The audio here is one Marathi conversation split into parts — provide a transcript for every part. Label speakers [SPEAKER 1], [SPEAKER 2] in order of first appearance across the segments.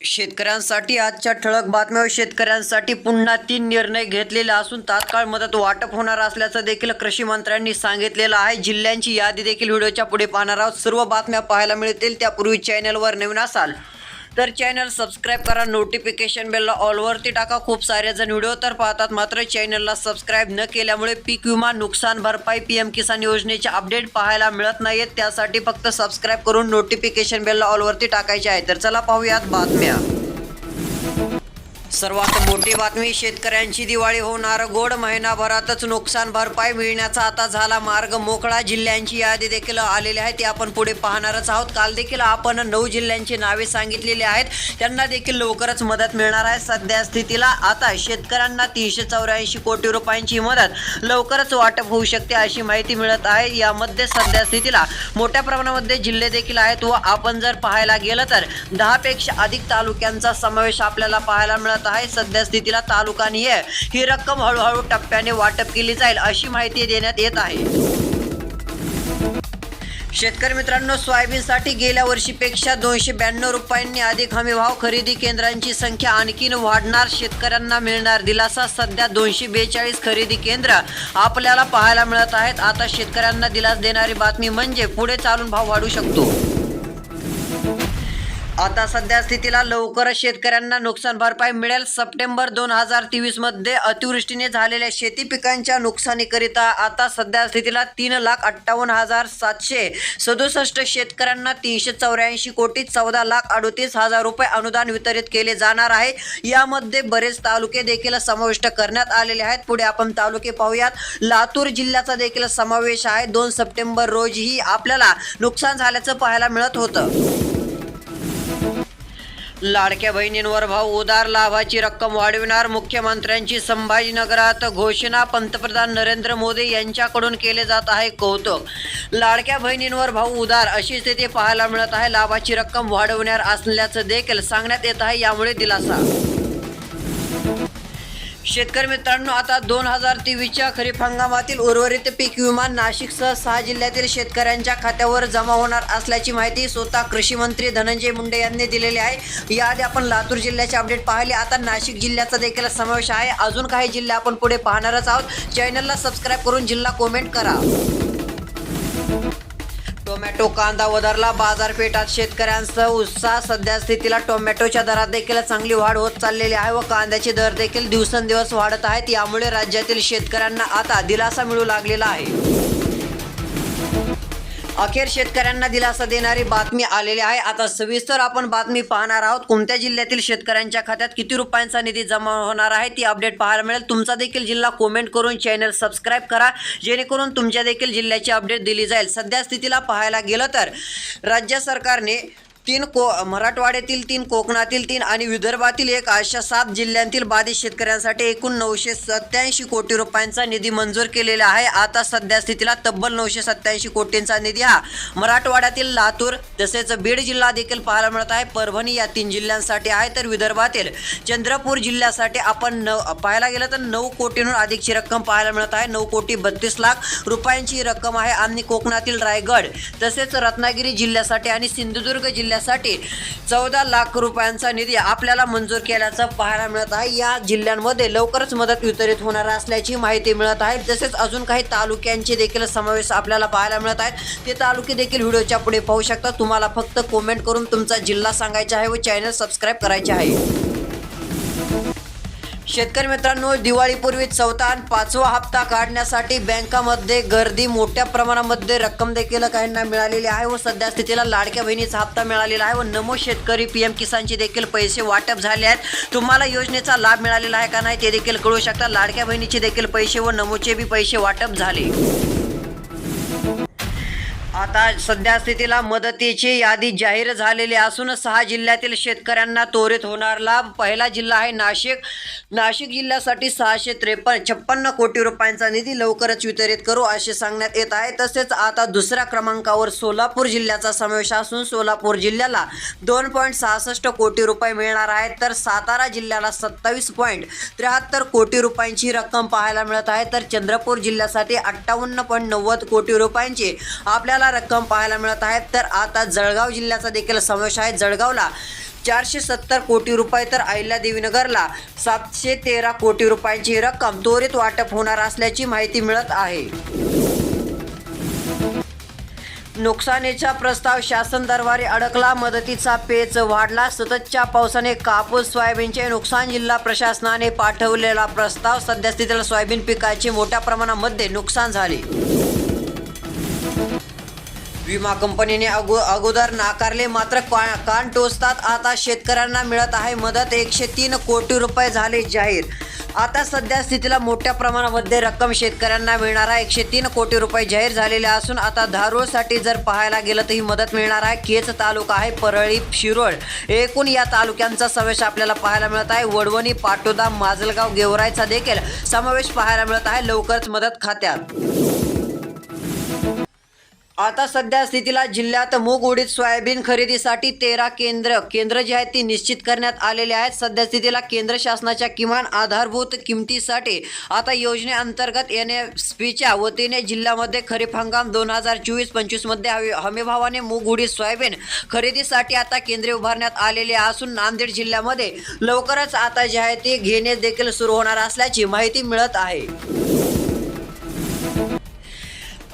[SPEAKER 1] शेतकऱ्यांसाठी आजच्या ठळक बातम्या शेतकऱ्यांसाठी पुन्हा तीन निर्णय घेतलेले असून तात्काळ मदत वाटप होणार असल्याचं देखील कृषी मंत्र्यांनी सांगितलेलं आहे. जिल्ह्यांची यादी देखील व्हिडिओच्या पुढे पाहणार आहोत. सर्व बातम्या पाहायला मिळतील त्यापूर्वी चॅनलवर नवीन असाल. तर चॅनल सबस्क्राईब करा नोटिफिकेशन बेलला ऑलवरती टाका. खूप सारे जण व्हिडिओ तर पाहतात मात्र चॅनलला सबस्क्राईब न केल्यामुळे पीक विमा नुकसान भरपाई पी एम किसान योजनेचे अपडेट पाहायला मिळत नाहीत त्यासाठी फक्त सबस्क्राईब करून नोटिफिकेशन बेलला ऑलवरती टाकायचे आहे. तर चला पाहूयात बातम्या. सर्वात मोठी बातमी शेतकऱ्यांची दिवाळी होणार. गोड महिनाभरातच नुकसान भरपाई मिळण्याचा आता झाला मार्ग. मोकळा जिल्ह्यांची यादी देखील आलेली आहे. ती आपण पुढे पाहणारच आहोत. काल देखील आपण नऊ जिल्ह्यांची नावे सांगितलेली आहेत. त्यांना देखील लवकरच मदत मिळणार आहे. सध्या स्थितीला आता शेतकऱ्यांना तीनशे चौऱ्याऐंशी कोटी रुपयांची मदत लवकरच वाटप होऊ शकते अशी माहिती मिळत आहे. यामध्ये सध्या स्थितीला मोठ्या प्रमाणामध्ये जिल्हे देखील आहेत व आपण जर पाहायला गेलं तर दहापेक्षा अधिक तालुक्यांचा समावेश आपल्याला पाहायला मिळत आहे. सध्या स्थितीला तालुकानिय ही रक्कम हळूहळू टप्प्याने वाटप केली जाईल अशी माहिती देण्यात येत आहे. शेतकरी मित्रांनो सोयाबीनसाठी गेल्या वर्षीपेक्षा दोनशे ब्याण्णव रुपयांनी अधिक हमी भाव खरेदी केंद्रांची संख्या आणखीन वाढणार शेतकऱ्यांना मिळणार दिलासा. सध्या दोनशे बेचाळीस खरेदी केंद्र आपल्याला पाहायला मिळत आहेत. आता शेतकऱ्यांना दिलास देणारी बातमी म्हणजे पुढे चालून भाव वाढू शकतो. आता सध्या स्थितीला लवकरच शेतकऱ्यांना नुकसान भरपाई मिळेल. सप्टेंबर दोन हजार तेवीसमध्ये अतिवृष्टीने झालेल्या शेती पिकांच्या नुकसानीकरिता आता सध्या स्थितीला तीन लाख अठ्ठावन्न हजार सातशे सदुसष्ट शेतकऱ्यांना तीनशे चौऱ्याऐंशी कोटी चौदा लाख अडोतीस हजार रुपये अनुदान वितरित केले जाणार आहे. यामध्ये बरेच तालुके देखील समाविष्ट करण्यात आलेले आहेत. पुढे आपण तालुके पाहूयात. लातूर जिल्ह्याचा देखील समावेश आहे. दोन सप्टेंबर रोजीही आपल्याला नुकसान झाल्याचं पाहायला मिळत होतं. लाडक्या बहिणींवर भाऊ उदार लाभाची रक्कम वाढविणार मुख्यमंत्र्यांची संभाजीनगरात घोषणा पंतप्रधान नरेंद्र मोदी यांच्याकडून केले जात आहे कौतुक. लाडक्या बहिणींवर भाऊ उदार अशी स्थिती पाहायला मिळत आहे. लाभाची रक्कम वाढवणार असल्याचं देखील सांगण्यात येत आहे. यामुळे दिलासा शेतकरी मित्रांनो आता दोन हजार तेवीसच्या खरीप हंगामातील उर्वरित पीक विमा नाशिकसह सहा जिल्ह्यातील शेतकऱ्यांच्या खात्यावर जमा होणार असल्याची माहिती स्वतः कृषी मंत्री धनंजय मुंडे यांनी दिलेली आहे. याआधी आपण लातूर जिल्ह्याचे अपडेट पाहिले. आता नाशिक जिल्ह्याचा देखील समावेश आहे. अजून काही जिल्हे आपण पुढे पाहणारच आहोत. चॅनलला सबस्क्राईब करून जिल्हा कॉमेंट करा. टोमॅटो कांदा वधारला बाजारपेठात शेतकऱ्यांसह उत्साह. सध्या स्थितीला टोमॅटोच्या दरात देखील चांगली वाढ होत चाललेली आहे व कांद्याचे दर देखील दिवसेंदिवस वाढत आहेत. यामुळे राज्यातील शेतकऱ्यांना आता दिलासा मिळू लागलेला आहे. अखेर शेतकऱ्यांना दिलासा देणारी बातमी आलेली आहे. आता सविस्तर आपण बातमी पाहणार आहोत. कोणत्या जिल्ह्यातील शेतकऱ्यांच्या खात्यात किती रुपयांचा निधी जमा होणार आहे ती अपडेट पाहायला मिळेल. तुमचा देखील जिल्हा कमेंट करून चॅनल सबस्क्राईब करा. जेणेकरून तुमच्या देखील जिल्ह्याची अपडेट दिली जाईल. सध्या स्थितीला पाहायला गेलं तर राज्य सरकारने तीन को मराठवाड्यातील तीन कोकणातील तीन आणि विदर्भातील एक अशा सात जिल्ह्यांतील बाधित शेतकऱ्यांसाठी एकूण नऊशे सत्याऐंशी कोटी रुपयांचा निधी मंजूर केलेला आहे. आता सध्या स्थितीला तब्बल नऊशे सत्याऐंशी कोटींचा निधी हा मराठवाड्यातील लातूर तसेच बीड जिल्हा देखील पाहायला मिळत आहे. परभणी या तीन जिल्ह्यांसाठी आहे. तर विदर्भातील चंद्रपूर जिल्ह्यासाठी आपण न पाहायला गेलं तर नऊ कोटींहून अधिकची रक्कम पाहायला मिळत आहे. नऊ कोटी बत्तीस लाख रुपयांची रक्कम आहे. आणि कोकणातील रायगड तसेच रत्नागिरी जिल्ह्यासाठी आणि सिंधुदुर्ग जिल्ह्यासाठी चौदा लाख रुपयांचा निधी आपल्याला मंजूर केल्याचं पाहायला मिळत आहे. या जिल्ह्यांमध्ये लवकरच मदत वितरित होणार असल्याची माहिती मिळत आहे. तसेच अजून काही तालुक्यांचे देखील समावेश आपल्याला पाहायला मिळत आहेत. ते तालुके देखील व्हिडिओच्या पुढे पाहू शकता. तुम्हाला फक्त कमेंट करून तुमचा जिल्हा सांगायचा आहे व चॅनल सबस्क्राईब करायचे आहे. शेतकरी मित्रांनो दिवाळीपूर्वी चौथा आणि पाचवा हप्ता काढण्यासाठी बँकामध्ये गर्दी मोठ्या प्रमाणामध्ये रक्कम देखील काहींना मिळालेली आहे व सध्या स्थितीला लाडक्या बहिणीचा हप्ता मिळालेला आहे व नमो शेतकरी पी एम किसानचे देखील पैसे वाटप झाले आहेत. तुम्हाला योजनेचा लाभ मिळालेला आहे का नाही ते देखील कळू शकता. लाडक्या बहिणीचे देखील पैसे व नमोचे बी पैसे वाटप झाले. आता सध्या स्थितीला मदतीची यादी जाहीर झालेली असून सहा जिल्ह्यातील शेतकऱ्यांना त्वरित होणार लाभ. पहिला जिल्हा आहे नाशिक. नाशिक जिल्ह्यासाठी सहाशे त्रेपन्न छप्पन्न कोटी रुपयांचा निधी लवकरच वितरित करू असे सांगण्यात येत आहे. तसेच आता दुसऱ्या क्रमांकावर सोलापूर जिल्ह्याचा समावेश असून सोलापूर जिल्ह्याला दोन पॉईंट सहासष्ट कोटी रुपये मिळणार आहेत. तर सातारा जिल्ह्याला सत्तावीस पॉईंट त्र्याहत्तर कोटी रुपयांची रक्कम पाहायला मिळत आहे. तर चंद्रपूर जिल्ह्यासाठी अठ्ठावन्न पॉईंट नव्वद कोटी रुपयांची आपल्याला रक्कम पाहायला मिळत आहेत. तर आता जळगाव जिल्ह्याचा देखील समावेश आहे. जळगावला चारशे सत्तर कोटी रुपये तर अहिल्यादेवीनगरला सातशे तेरा कोटी रुपयांची रक्कम त्वरित वाटप होणार असल्याची माहिती मिळत आहे. नुकसानीचा प्रस्ताव शासन दरबारी अडकला. मदतीचा पेच वाढला. सततच्या पावसाने कापूस सोयाबीनचे नुकसान जिल्हा प्रशासनाने पाठवलेला प्रस्ताव सध्यास्थितीला सोयाबीन पिकाचे मोठ्या प्रमाणामध्ये नुकसान झाले. विमा कंपनीने अगो अगोदर नाकारले मात्र का- कान टोचतात. आता शेतकऱ्यांना मिळत आहे मदत. एकशे तीन कोटी रुपये झाले जाहीर. आता सध्या स्थितीला मोठ्या प्रमाणामध्ये रक्कम शेतकऱ्यांना मिळणार आहे. एकशे तीन कोटी रुपये जाहीर झालेले असून आता धारूळसाठी जर पाहायला गेलं तर ही मदत मिळणार आहे. केच तालुका आहे परळी शिरोळ. एकूण या तालुक्यांचा समावेश आपल्याला पाहायला मिळत आहे. वडवणी पाटोदा माजलगाव गेवरायचा देखील समावेश पाहायला मिळत आहे. लवकरच मदत खात्यात. आता सध्या स्थितीला जिल्ह्यात मूग उडीद सोयाबीन खरेदीसाठी तेरा केंद्र केंद्र जे आहेत ती निश्चित करण्यात आलेले आहेत. सध्या स्थितीला केंद्र शासनाच्या किमान आधारभूत किमतीसाठी आता योजनेअंतर्गत एन एस पीच्या वतीने जिल्ह्यामध्ये खरीप हंगाम दोन हजार चोवीस पंचवीसमध्ये हमी हमीभावाने मूग उडीद सोयाबीन खरेदीसाठी आता केंद्रे उभारण्यात आलेले असून नांदेड जिल्ह्यामध्ये लवकरच आता जे आहे ते घेणे देखील सुरू होणार असल्याची माहिती मिळत आहे.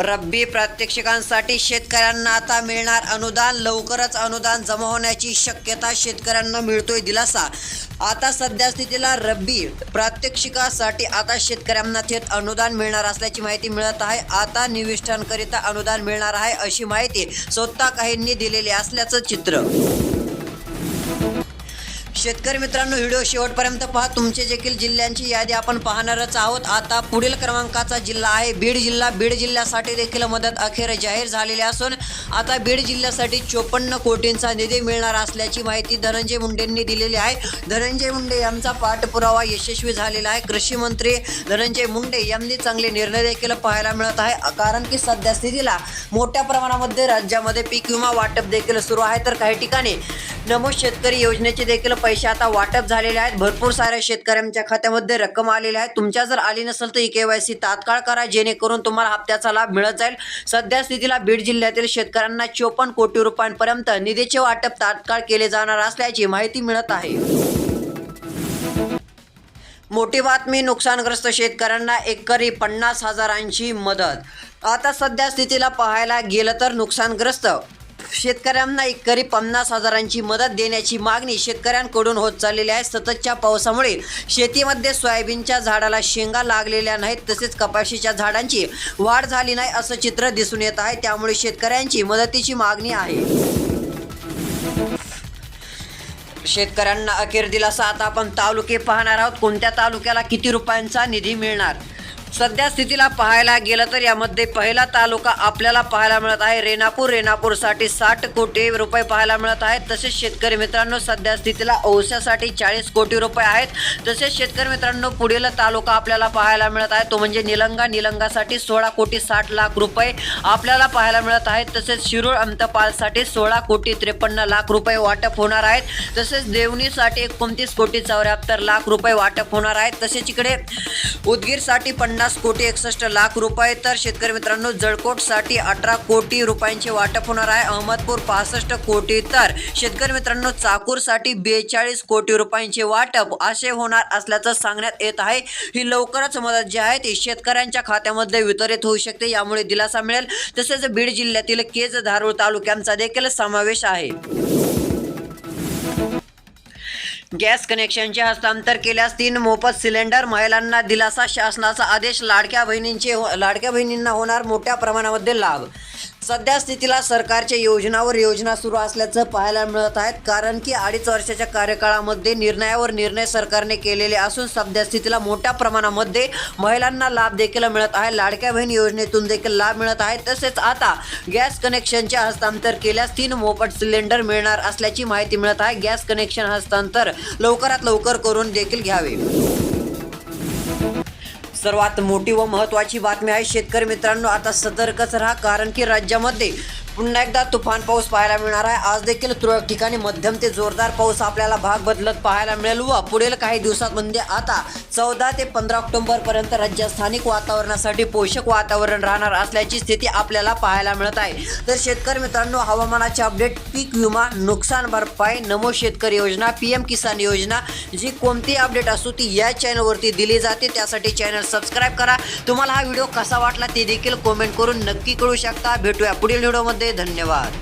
[SPEAKER 1] रब्बी प्रात्यक्षिकांसाठी शेतकऱ्यांना आता मिळणार अनुदान. लवकरच अनुदान जमा होण्याची शक्यता शेतकऱ्यांना मिळतोय दिलासा. आता सध्या स्थितीला रब्बी प्रात्यक्षिकासाठी आता शेतकऱ्यांना थेट अनुदान मिळणार असल्याची माहिती मिळत आहे. आता निविष्ठांकरिता अनुदान मिळणार आहे अशी माहिती स्वतः काहींनी दिलेली असल्याचं चित्र. शेतकरी मित्रांनो व्हिडिओ शेवटपर्यंत पहा. तुमचे देखील जिल्ह्यांची यादी आपण पाहणारच आहोत. आता पुढील क्रमांकाचा जिल्हा आहे. बीड जिल्हा. बीड जिल्ह्यासाठी देखील मदत अखेर जाहीर झालेली असून आता बीड जिल्ह्यासाठी चोपन्न कोटींचा निधी मिळणार असल्याची माहिती धनंजय मुंडेंनी दिलेली आहे. धनंजय मुंडे यांचा पाठपुरावा यशस्वी झालेला आहे. कृषी मंत्री धनंजय मुंडे यांनी चांगले निर्णय देखील पाहायला मिळत आहे. कारण की सध्या स्थितीला मोठ्या प्रमाणामध्ये राज्यामध्ये पीक विमा वाटप देखील सुरू आहे. तर काही ठिकाणी नमो शेतकरी योजनेचे देखील पैसे आता वाटप झालेले आहेत. भरपूर साऱ्या शेतकऱ्यांच्या खात्यामध्ये रक्कम आलेली आहे. तुमच्या जर आली नसेल तर ई के वाय सी तात्काळ करा. जेणेकरून तुम्हाला हप्त्याचा लाभ मिळत जाईल. सध्या स्थितीला बीड जिल्ह्यातील शेतकऱ्यांना चोपन्न कोटी रुपयांपर्यंत निधीचे वाटप तात्काळ केले जाणार असल्याची माहिती मिळत आहे. मोठी बातमी नुकसानग्रस्त शेतकऱ्यांना एकरी पन्नास हजारांची मदत. आता सध्या स्थितीला पाहायला गेलं तर नुकसानग्रस्त शेतकऱ्यांना एकरी पन्नास हजारांची मदत देण्याची मागणी शेतकऱ्यांकडून होत चाललेली आहे. सततच्या पावसामुळे शेतीमध्ये सोयाबीनच्या झाडाला शेंगा लागलेल्या नाहीत तसेच कपाशीच्या झाडांची वाढ झाली नाही असं चित्र दिसून येत आहे. त्यामुळे शेतकऱ्यांची मदतीची मागणी आहे. शेतकऱ्यांना अखेर दिलासा. आता आपण तालुके पाहणार आहोत. कोणत्या तालुक्याला किती रुपयांचा निधी मिळणार? सध्या स्थितीला पाहायला गेलं तर यामध्ये पहिला तालुका आपल्याला पाहायला मिळत आहे. रेणापूर रेणापूरसाठी साठ कोटी रुपये पाहायला मिळत आहेत. तसेच शेतकरी मित्रांनो सध्या स्थितीला औस्यासाठी चाळीस कोटी रुपये आहेत. तसेच शेतकरी मित्रांनो पुढील तालुका आपल्याला पाहायला मिळत आहे. तो म्हणजे निलंगा. निलंगासाठी सोळा कोटी साठ लाख रुपये आपल्याला पाहायला मिळत आहेत. तसेच शिरूर अंतपालसाठी सोळा कोटी त्रेपन्न लाख रुपये वाटप होणार आहेत. तसेच देवणीसाठी एकोणतीस कोटी चौऱ्याहत्तर लाख रुपये वाटप होणार आहेत. तसेच इकडे उदगीरसाठी पन्नास कोटी एकसष्ट लाख रुपये. तर शेतकरी मित्रांनो जळकोटसाठी अठरा कोटी रुपयांचे वाटप होणार आहे. अहमदपूर पासष्ट कोटी. तर शेतकरी मित्रांनो चाकूरसाठी बेचाळीस कोटी रुपयांचे वाटप असे होणार असल्याचं सांगण्यात येत आहे. ही लवकरच मदत जी आहे ती शेतकऱ्यांच्या खात्यामध्ये वितरित होऊ शकते. यामुळे दिलासा मिळेल. तसेच बीड जिल्ह्यातील केज धारूळ तालुक्यांचा देखील समावेश आहे. गॅस कनेक्शनचे हस्तांतर केल्यास तीन मोफत सिलेंडर महिलांना दिलासा शासनाचा आदेश लाडक्या बहिणींचे हो- लाडक्या बहिणींना होणार मोठ्या प्रमाणामध्ये लाभ. सध्या स्थितीला सरकारच्या योजनावर योजना सुरू असल्याचं पाहायला मिळत आहेत. कारण की अडीच वर्षाच्या कार्यकाळामध्ये निर्णयावर निर्णय सरकारने केलेले असून सध्या स्थितीला मोठ्या प्रमाणामध्ये महिलांना लाभ देखील मिळत आहे. लाडक्या बहीण योजनेतून देखील लाभ मिळत आहे. तसेच आता गॅस कनेक्शनचे हस्तांतर केल्यास तीन मोफत सिलेंडर मिळणार असल्याची माहिती मिळत आहे. गॅस कनेक्शन हस्तांतर लवकरात लवकर करून देखील घ्यावे. सर्वात मोठी व महत्त्वाची बातमी आहे शेतकरी मित्रांनो. आता सतर्कच राहा कारण की राज्यामध्ये पुन्हा एकदा तुफान पाऊस पाहायला मिळणार आहे. आज देखील तुरळक ठिकाणी मध्यम ते जोरदार पाऊस आपल्याला भाग बदलत पाहायला मिळेल व पुढील काही दिवसात म्हणजे आता चौदा ते पंधरा ऑक्टोबर पर्यंत राज्यात स्थानिक वातावरणासाठी पोषक वातावरण राहणार असल्याची स्थिती आपल्याला पाहायला मिळत आहे. तर शेतकरी मित्रांनो हवामानाचे अपडेट पीक विमा नुकसान भरपाई नमो शेतकरी योजना पी एम किसान योजना जी कोणती अपडेट असू ती या चॅनलवरती दिली जाते. त्यासाठी चॅनल सबस्क्राईब करा. तुम्हाला हा व्हिडिओ कसा वाटला ते देखील कमेंट करून नक्की कळू शकता. भेटूया पुढील व्हिडिओमध्ये. धन्यवाद.